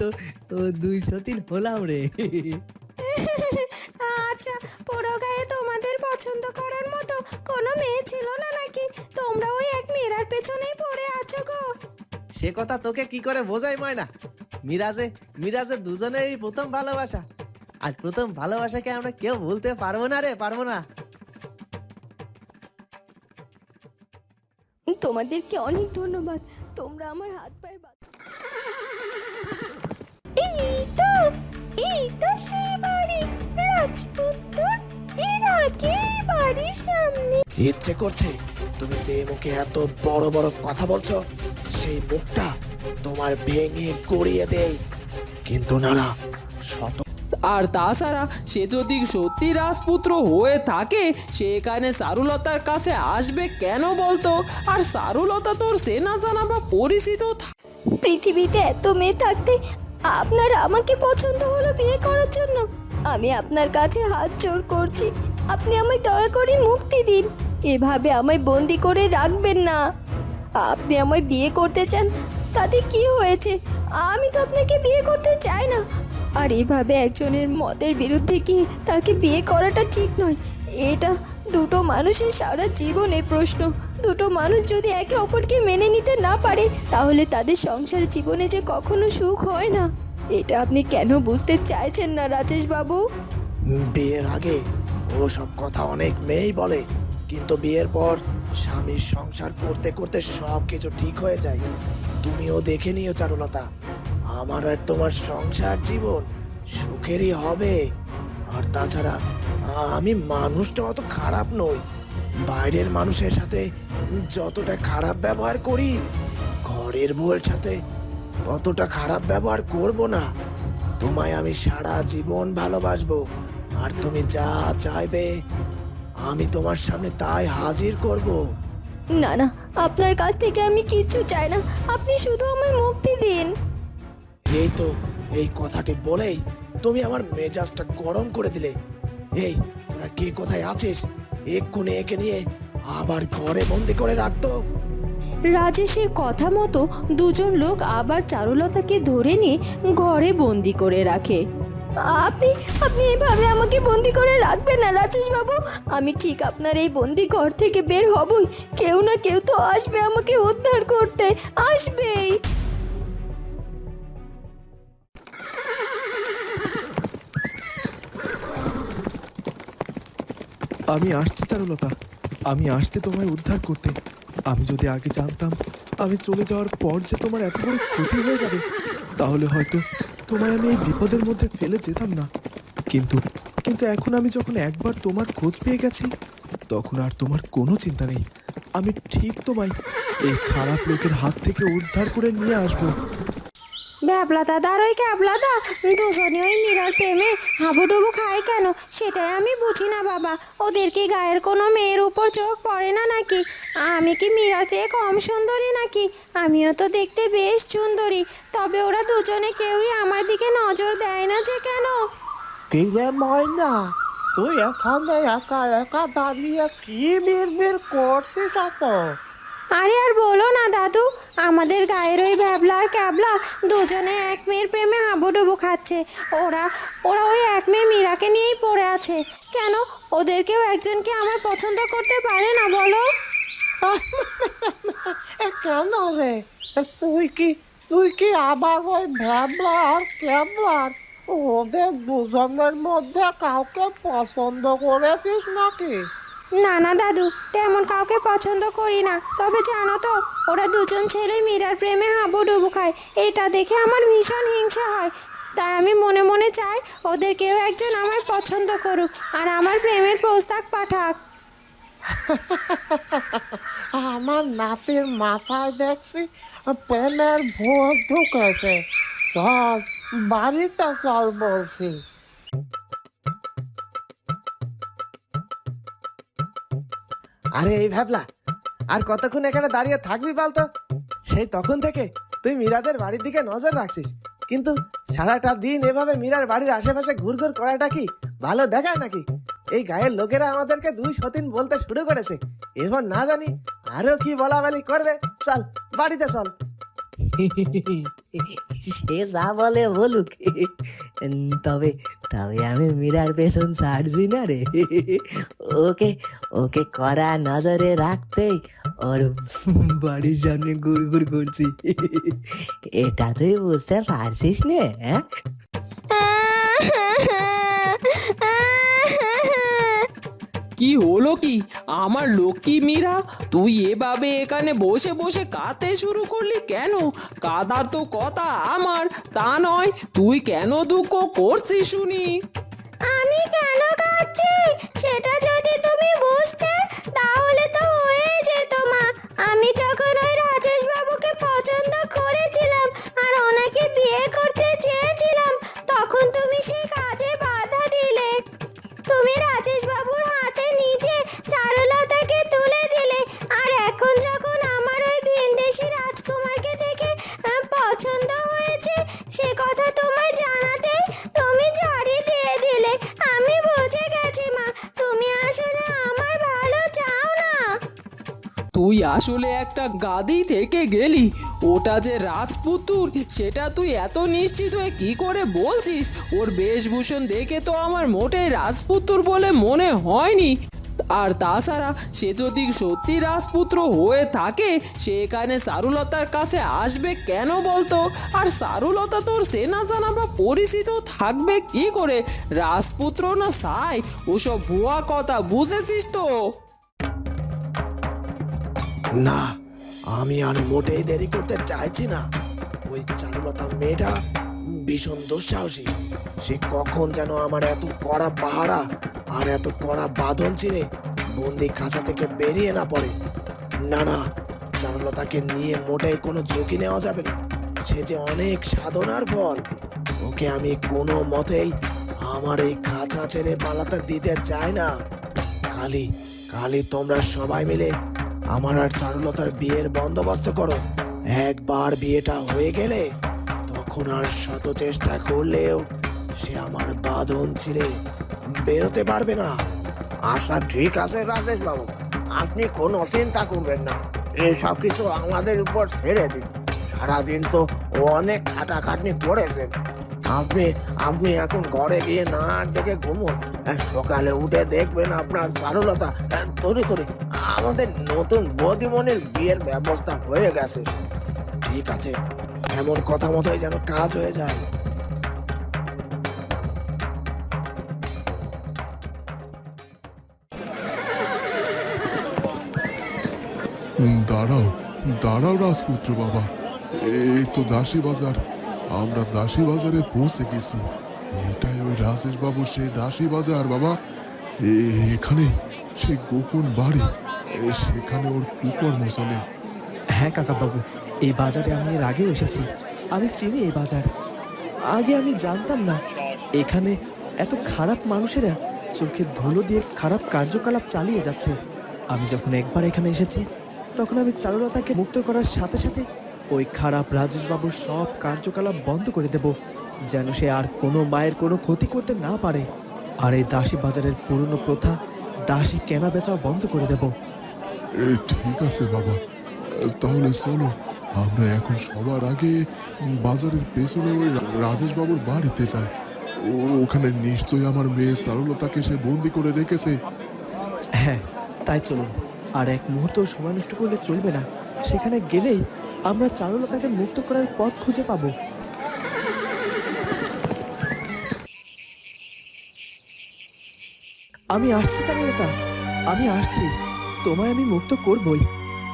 তো ও দুই সতীন হলাম রে। আচ্ছা পোড়ো গায়ে তোমাদের পছন্দ করার মতো কোনো মেয়ে ছিল না নাকি? তোমরা ওই এক মেয়েরার পেছনেই পড়ে আছো গো। সে কথা তোকে কি করে বোঝাই ময়না? মিরাজে মিরাজে দুজনেরই প্রথম ভালোবাসা। আর প্রথম ভালোবাসাকে আমরা কেউ ভুলতে পারব না রে পারব না। তোমাদেরকে অনেক ধন্যবাদ। তোমরা আমার হাত পায়ের এই তো এই তো সেই বাড়ি। রাজপুত্তর এর আগে বাড়ির সামনে। ইচ্ছে করছে তুমি যে মুখে এত বড় বড় কথা বলছো সেই মুখটা তোমার ভেঙে গড়িয়ে দেই। কিন্তু না না শত আর তাছাড়া সে যদি সত্যি রাজপুত্র হয়ে থাকে সে এখানে সারুলতার কাছে আসবে কেন বলতো? আর সারুলতা তোর চেনা জানা বা পরিচিত পৃথিবীতে এত মেয়ে থাকতে আপনার আমাকে পছন্দ হলো বিয়ে করার জন্য। আমি আপনার কাছে হাত জোর করছি। আপনি আমায় দয়া করে মুক্তি দিন। এভাবে আমায় বন্দি করে রাখবেন না। আপনি আমায় বিয়ে করতে চান, তাতে কি হয়েছে? আমি তো আপনাকে বিয়ে করতে চাই না। আর এভাবে একজনের মতের বিরুদ্ধে গিয়ে তাকে বিয়ে করাটা ঠিক নয়? এটা দুটো মানুষের সারা জীবনের প্রশ্ন। দুটো মানুষ যদি একে অপরকে মেনে নিতে না পারে, তাহলে তাদের সংসার জীবনে যে কখনো সুখ হয় না। এটা আপনি কেন বুঝতে চাইছেন না রাজেশ বাবু বিয়ের আগে ও সব কথা অনেক মেয়েই বলে, কিন্তু বিয়ের পর স্বামীর সংসার করতে করতে সব কিছু ঠিক হয়ে যায়। তুমিও দেখে নিও, চারুলতা। আমার আর তোমার সংসার জীবন সুখেরই হবে। আর তাছাড়া আমি মানুষটা অত খারাপ নই। বাইরের মানুষের সাথে যতটা খারাপ ব্যবহার করি ঘরের বউয়ের সাথে ততটা খারাপ ব্যবহার করব না। তোমায় আমি সারা জীবন ভালোবাসবো আর তুমি যা চাইবে আমি তোমার সামনে তাই হাজির করব। না না আপনার কাছ থেকে আমি কিচ্ছু চাই না। আপনি শুধু আমায় মুক্তি দিন। এই তো এই কথাটি বলেই তুমি আমার মেজাজটা গরম করে দিলে। এই, তোরা কে কোথায় আছিস? এক্ষুনি একে নিয়ে আবার ঘরে বন্দি করে রাখতো রাজেশের কথা মতো দুজন লোক আবার চারুলতাকে ধরে নিয়ে ঘরে বন্দি করে রাখে। আপনি আপনি এভাবে আমাকে বন্দি করে রাখবেন না রাজেশ বাবু আমি ঠিক আপনার এই বন্দি ঘর থেকে বের হবই। কেউ না কেউ তো আসবে আমাকে উদ্ধার করতে। আসবেই। আমি আসছি চারুলতা। আমি আসছি তোমায় উদ্ধার করতে। আমি যদি আগে জানতাম আমি চলে যাওয়ার পর যে তোমার এত বড় ক্ষতি হয়ে যাবে, তাহলে হয়তো তোমায় আমি এই বিপদের মধ্যে ফেলে যেতাম না। কিন্তু কিন্তু এখন আমি যখন একবার তোমার খোঁজ পেয়ে গেছি, তখন আর তোমার কোনো চিন্তা নেই। আমি ঠিক তোমায় এই খারাপ লোকের হাত থেকে উদ্ধার করে নিয়ে আসব। ব্যাবলা দাদা ওই ক্যাবলা দা, দুজনে ওই মীরার প্রেমে হাবুডুবু খায় কেন? সেটাই আমি বুঝি না বাবা। ওদের কি গায়ের কোনো মেয়ের উপর চোখ পড়ে না নাকি? আমি কি মীরার চেয়ে কম সুন্দরী নাকি? আমিও তো দেখতে বেশ সুন্দরী। তবে ওরা দুজনে কেউই আমার দিকে নজর দেয় না যে কেন? তুই এখানে একা একা দাঁড়িয়ে কি বিড়বিড় করছিস এত? আরে আর বলো না দাদু, আমাদের গায়ের ওই ভ্যাবলা আর ক্যাবলা দুজনে এক মেয়ের প্রেমে হাবুডুবু খাচ্ছে। ওরা ওরা ওই এক মেয়ে মীরাকে নিয়েই পড়ে আছে। কেন? ওদেরকেও একজনকে আমার পছন্দ করতে পারে না, বলো। কেন রে? তুই কি তুই কি আবার ওই ভ্যাবলা আর ক্যাবলার? ওদের দুজনের মধ্যে কাউকে পছন্দ করেছিস নাকি? না না দাদু, তেমন কাউকে পছন্দ করি না। তবে জানো তো, ওরা দুজন ছেলে মীরার প্রেমে হাবুডুবু খায়। এটা দেখে আমার ভীষণ হিংসা হয়। তাই আমি মনে মনে চাই, ওদের কেউ একজন আমায় পছন্দ করুক, আর আমার প্রেমের প্রস্তাব পাঠাক। আমার নাতির মাথায় দেখছি, প্রেমের ভূত ঢুকেছে। চল, বাড়িতে চল বলছি। আরে এই ভাবলা আর কতক্ষণ এখানে দাঁড়িয়ে থাকবি বলতো? সেই তখন থেকে তুই মীরাদের বাড়ির দিকে নজর রাখছিস। কিন্তু সারাটা দিন এভাবে মীরার বাড়ির আশেপাশে ঘুরঘুর করাটা কি ভালো দেখায় নাকি? এই গায়ের লোকেরা আমাদেরকে দুই সতীন বলতে শুরু করেছে। এরপর না জানি আরও কি বলা বলি করবে। চল, বাড়িতে চল। সে যা বলে বলুক। তবে তবে আমি মীরার পেছন ছাড়ছি না রে। ওকে ওকে কড়া নজরে রাখতেই ওর বাড়ির সামনে গুড় করছি। এটা তুই বুঝতে পারছিস নে হ্যাঁ? কি হলো কি? আমার লক্ষ্মী মীরা, তুই এভাবে এখানে বসে বসে কাঁদতে শুরু করলি কেন? কাদার তো কথা আমার, তা নয়, তুই কেন দুঃখ করছিস শুনি? আমি কেন খাচ্ছি সেটা যদি তুমি বুঝতে, তাহলে তো হয়ে যেত, মা। আমি যখন ওই রাজেশ বাবুকে পছন্দ করেছিলাম আর ওনাকে বিয়ে করতে চেয়েছিলাম, তখন তুমি সেই কাজে বাধা দিলে। তুমি রাজেশ বাবুর আসলে একটা গাদি থেকে গেলি। ওটা যে রাজপুতুর, সেটা তুই এত নিশ্চিত হয়ে কি করে বলছিস? ওর বেশভূষণ দেখে তো আমার মোটেই রাজপুতুর বলে মনে হয়নি। আর তাছাড়া সে যদি সত্যি রাজপুত্র হয়ে থাকে, সে এখানে সারুলতার কাছে আসবে কেন বলতো? আর সারুলতা তোর সেনা জানা বা পরিচিত থাকবে কি করে? রাজপুত্র না সাই, ওসব ভুয়া কথা বুঝেছিস তো? না, আমি আর মোটেই দেরি করতে চাইছি না। ওই চারুলতা মেয়েটা ভীষণ দুঃসাহসী। সে কখন যেন আমার এত কড়া পাহারা আর এত কড়া বাঁধন ছিঁড়ে বন্দি খাঁচা থেকে বেরিয়ে না পড়ে। না না, চারুলতাকে নিয়ে মোটেই কোনো ঝুঁকি নেওয়া যাবে না। সে যে অনেক সাধনার ফল। ওকে আমি কোনো মতেই আমার এই খাঁচা ছেড়ে পালাতে দিতে চাই না। খালি খালি তোমরা সবাই মিলে আমার আর চারুলতার বিয়ের বন্দোবস্ত করো। একবার বিয়েটা হয়ে গেলে তখন আর শত চেষ্টা করলেও সে আমার বাঁধন ছিঁড়ে বেরোতে পারবে না। আশা ঠিক আছে রাজেশ বাবু, আপনি কোনো চিন্তা করবেন না। এসব কিছু আমাদের উপর ছেড়ে দিন। সারাদিন তো অনেক খাটাখাটনি করেছেন। আপনি আপনি এখন ঘরে গিয়ে না ডেকে ঘুমুন। সকালে উঠে দেখবেন আপনার চারুলতা তরি তরি আমাদের নতুন বৌদিমণির বিয়ের ব্যবস্থা হয়ে গেছে। ঠিক আছে, এমন কথা মতোই যেন কাজ হয়ে যায়। দাঁড়াও দাঁড়াও রাজপুত্র বাবা। এই তো দাসী বাজার। আমরা দাসী বাজারে পৌঁছে গেছি। এটাই ওই রাজেশ বাবুর সেই দাসী বাজার বাবা। এখানে সেই গোপন বাড়ি। সেখানে ওর কুকর্ম চলে হ্যাঁ কাকাবাবু, এই বাজারে আমি এর আগেও এসেছি। আমি চিনি এই বাজার। আগে আমি জানতাম না। এখানে এত খারাপ মানুষেরা চোখে ধুলো দিয়ে খারাপ কার্যকলাপ চালিয়ে যাচ্ছে। আমি যখন একবার এখানে এসেছি, তখন আমি চারুলতাকে মুক্ত করার সাথে সাথে ওই খারাপ রাজেশবাবুর সব কার্যকলাপ বন্ধ করে দেব, যেন সে আর কোনো মায়ের কোনো ক্ষতি করতে না পারে। আর এই দাসী বাজারের পুরনো প্রথা দাসী কেনা বেচাও বন্ধ করে দেবো। ঠিক আছে বাবা। তাহলে চলো, আমরা এখন সবার আগে বাজারের পেছনে ওই রাজেশ বাবুর বাড়িতে যাই। ওখানে নিশ্চয়ই আমার মেয়ে চারুলতাকে সে বন্দি করে রেখেছে। হ্যাঁ তাই চলুন। আর এক মুহূর্ত সময় নষ্ট করলে চলবে না। সেখানে গেলেই আমরা চারুলতাকে মুক্ত করার পথ খুঁজে পাবো। আমি আসছি চারুলতা। আমি আসছি। তোমায় আমি মুক্ত করবই।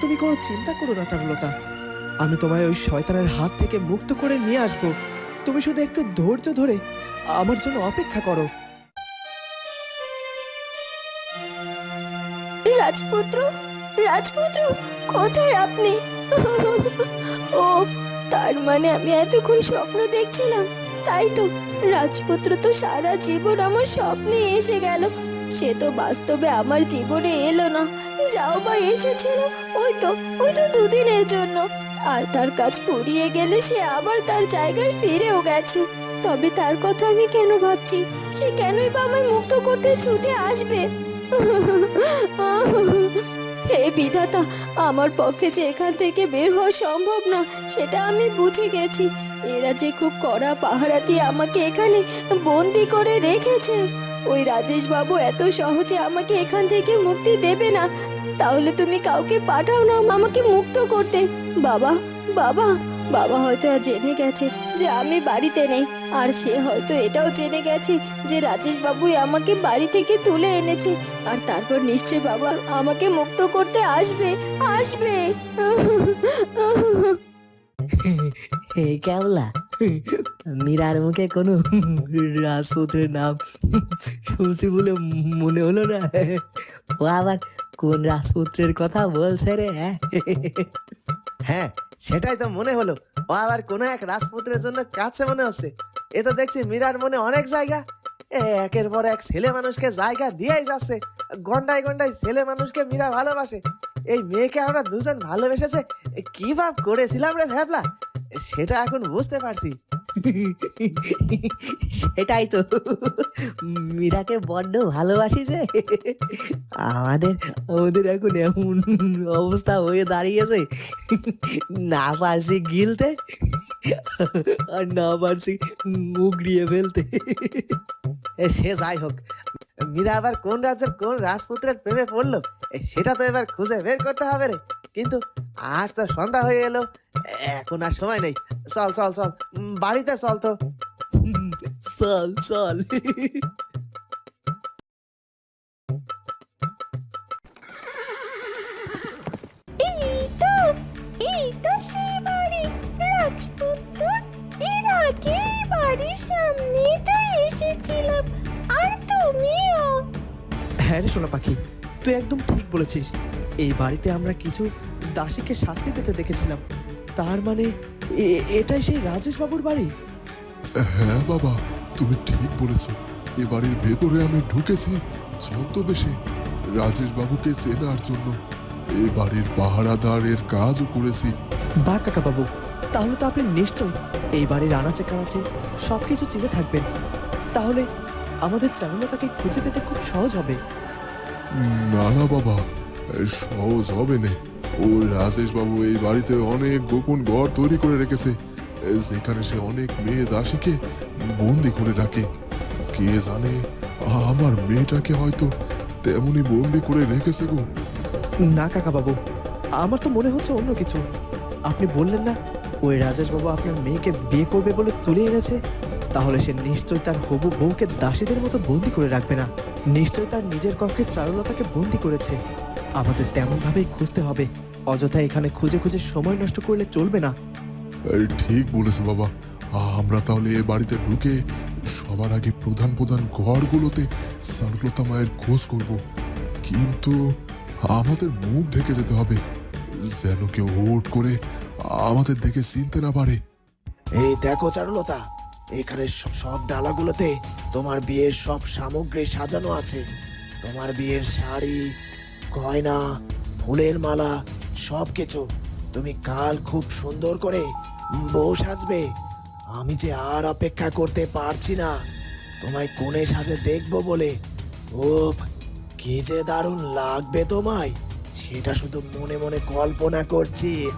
তুমি কোনো চিন্তা করো না, চারুলতা। আমি তোমায় ওই শয়তানের হাত থেকে মুক্ত করে নিয়ে আসব। তুমি শুধু একটু ধৈর্য ধরে আমার জন্য অপেক্ষা করো। রাজপুত্র রাজপুত্র, কোথায় আপনি? ও, তার মানে আমি এতক্ষণ স্বপ্ন দেখছিলাম। তাই তো, রাজপুত্র তো সারা জীবন আমার স্বপ্নে এসে গেল। সে তো বাস্তবে আমার জীবনে এলো না। যাও বা এসেছিল ওই তো ওই তো দুদিনের জন্য। আর তার কাজ ফুরিয়ে গেলে সে আবার তার জায়গায় ফিরেও গেছে। তবে তার কথা আমি কেন ভাবছি? সে কেনই বা আমায় মুক্ত করতে ছুটে আসবে? হে বিধাতা, আমার পক্ষে যে এখান থেকে বের হওয়া সম্ভব না, সেটা আমি বুঝে গেছি। এরা যে খুব কড়া পাহারা দিয়ে আমাকে এখানে বন্দি করে রেখেছে। ওই রাজেশ বাবু এত সহজে আমাকে এখান থেকে মুক্তি দেবে না। তাহলে তুমি কাউকে পাঠাও না, আমাকে মুক্ত করতে। বাবা বাবা বাবা হয়তো জেনে গেছে যে আমি বাড়িতে নেই। আর সে হয়তো এটাও জেনে গেছে যে রাজেশ বাবুই আমাকে বাড়ি থেকে তুলে এনেছে। আর তারপর নিশ্চয় বাবা আমাকে মুক্ত করতে আসবে আসবে। কেমলা মীরার মুখে কোনো রাজপুত্রের নাম শুনছি বলে মনে হলো না। ও আবার কোন রাজপুত্রের কথা বলছে রে হ্যাঁ? হ্যাঁ সেটাই তো মনে হলো। ও আবার কোনো এক রাজপুত্রের জন্য কাছে মনে হচ্ছে। এ তো দেখছি মীরার মনে অনেক জায়গা। একের পর এক ছেলে মানুষকে জায়গা দিয়েই যাচ্ছে। গন্ডায় গন্ডায় ছেলে মানুষকে মীরা ভালোবাসে। এই মেয়েকে আমরা দুজন ভালোবেসেছে কি ভাব করেছিলাম রে ভ্যাবলা সেটা এখন বুঝতে পারছি। সেটাই তো। মীরাকে বড্ড ভালোবাসি যে। আমাদের আমাদের এখন এমন অবস্থা হয়ে দাঁড়িয়েছে। না পারছি গিলতে আর না পারছি মুগড়িয়ে ফেলতে। সে যাই হোক। মীরা আবার কোন রাজ্যের কোন রাজপুত্রের প্রেমে পড়ল? সেটা তো এবার খুঁজে বের করতে হবে রে। কিন্তু আজ তো সন্ধ্যা হয়ে এলো। এখন আর সময় নেই। চল চল চল। বাড়িতে চল তো। চল চল। হ্যাঁ রে সোনা পাখি তুই একদম ঠিক বলেছিস। এই বাড়িতে আমরা কিছু দাসীকে শাস্তি পেতে দেখেছিলাম। তার মানে এটাই সেই রাজেশ বাবুর বাড়ি? হ্যাঁ বাবা তুমি ঠিক বলেছ। এ বাড়ির ভেতরে আমি ঢুকেছি ছদ্মবেশে। রাজেশ বাবুকে চেনার জন্য এ বাড়ির পাহারাদারের কাজও করেছি। বা কাকা বাবু তাহলে তো আপনি নিশ্চয় এই বাড়ির আনাচে কানাচে সব কিছু চিনে থাকবেন। তাহলে আমাদের চারুলতাকে খুঁজে পেতে খুব সহজ হবে। না না বাবা সহজ হবে না। ওই রাজেশ বাবু এই বাড়িতে অনেক গোপন ঘর তৈরি করে রেখেছে। যেখানে সে অনেক মেয়ে দাসীকে বন্দি করে রাখে। কে জানে, আমার মেয়েটাকে হয়তো তেমনি বন্দি করে রেখেছে গো। না কাকা বাবু আমার তো মনে হচ্ছে অন্য কিছু। আপনি বললেন না, ওই রাজেশ বাবু আপনার মেয়েকে বিয়ে করবে বলে তুলে এনেছে। তাহলে সে নিশ্চয়ই তার হবু বউকে দাসীদের মতো বন্দি করে রাখবে না। নিশ্চয়ই তার নিজের কক্ষে চারুলতাকে বন্দি করেছে। আমাদের তেমন ভাবেই খুঁজতে হবে। অযথা এখানে খুঁজে খুঁজে সময় নষ্ট করলে চলবে না। এই ঠিক বলেছে বাবা। আমরা তাহলে এ বাড়িতে ঢুকে সবার আগে প্রধান প্রধান ঘরগুলোতে সারুলতা মায়ের খোঁজ করব। কিন্তু আমাদের মুখ ঢেকে যেতে হবে। যেন কেউ হুট করে আমাদের দেখে চিনতে না পারে। এই দেখো চারুলতা এখানে সব ডালাগুলোতে তোমার বিয়ের সব সামগ্রী সাজানো আছে। তোমার বিয়ের শাড়ি গয়না, ফুলের মালা সব কিছু তুমি কাল খুব সুন্দর করে বউ সাজবে। আমি যে আর অপেক্ষা করতে পারছি না। তোমায় কোণে সাজে দেখব বলে। ওফ কি যে দারুণ লাগবে তোমায়। সেটা শুধু মনে মনে কল্পনা করছি।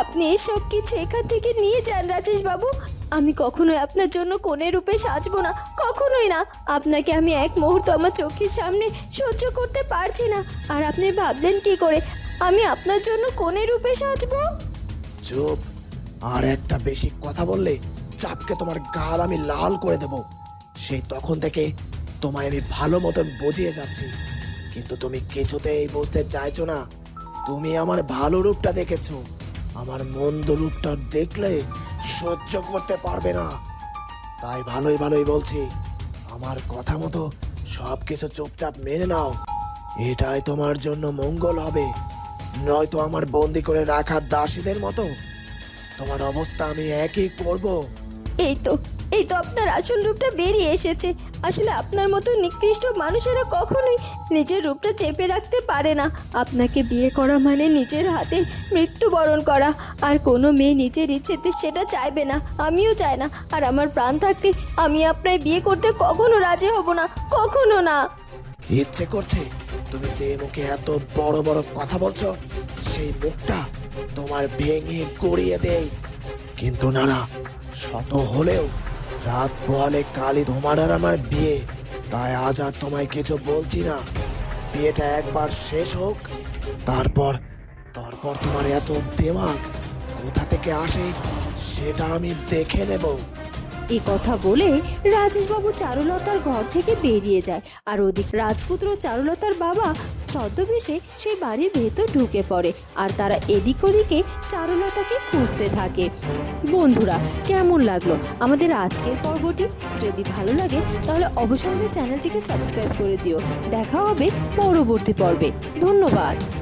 আপনি এসব কিছু এখান থেকে নিয়ে যান রাজেশ বাবু আমি কখনোই আপনার জন্য কোনে রূপে সাজবো না, কখনোই না। আপনাকে আমি এক মুহূর্ত আমার চোখের সামনে সহ্য করতে পারছি না। আর আপনি ভাবলেন কি করে? আমি আপনার জন্য কোনে রূপে সাজবো? চুপ। আর একটা বেশি কথা বললে চাপকে তোমার গাল আমি লাল করে দেব। সেই তখন থেকে তোমায় আমি ভালো মতন বুঝিয়ে যাচ্ছি। কিন্তু তুমি কিছুতেই বুঝতে চাইছো না। তুমি আমার ভালো রূপটা দেখেছ। আমার মন্দ রূপটা দেখলে সহ্য করতে পারবে না। তাই ভালোই ভালোই বলছি, আমার কথা মতো সব কিছু চুপচাপ মেনে নাও। এটাই তোমার জন্য মঙ্গল হবে। নয়তো আমার বন্দি করে রাখা দাসীদের মতো তোমার অবস্থা আমি একই করব। এই তো এই তো আপনার আসল রূপটা বেরিয়ে এসেছে। আসলে আপনার মতো নিকৃষ্ট মানুষেরা কখনোই নিজের রূপটা চেপে রাখতে পারে না। আপনাকে বিয়ে করা মানে নিজের হাতে মৃত্যুবরণ করা। আর কোনো মেয়ে নিজের ইচ্ছেতে সেটা চাইবে না, আমিও চাই না। আর আমার প্রাণ থাকতে আমি আপনার বিয়ে করতে কখনো রাজি হব না, কখনো না। ইচ্ছে করছে তুমি যে মুখে এত বড় বড় কথা বলছো, সেই মুখটা তোমার ভেঙে গড়িয়ে দেই। কিন্তু না না, শত হলেও রাত পোহালে কালী আর আমার বিয়ে। তাই আজ আর তোমায় কিছু বলছি না। বিয়েটা একবার শেষ হোক, তারপর তারপর তোমার এত দেমাক কোথা থেকে আসে সেটা আমি দেখে নেব। এ কথা বলে রাজেশবাবু চারুলতার ঘর থেকে বেরিয়ে যায়। আর ওদিক রাজপুত্র চারুলতার বাবা ছদ্মবেশে সেই বাড়ির ভেতর ঢুকে পড়ে আর তারা এদিক ওদিকে চারুলতাকে খুঁজতে থাকে। বন্ধুরা, কেমন লাগল আমাদের আজকের পর্বটি? যদি ভালো লাগে, তাহলে অবশ্যই আমাদের চ্যানেলটিকে সাবস্ক্রাইব করে দিও। দেখা হবে পরবর্তী পর্বে। ধন্যবাদ।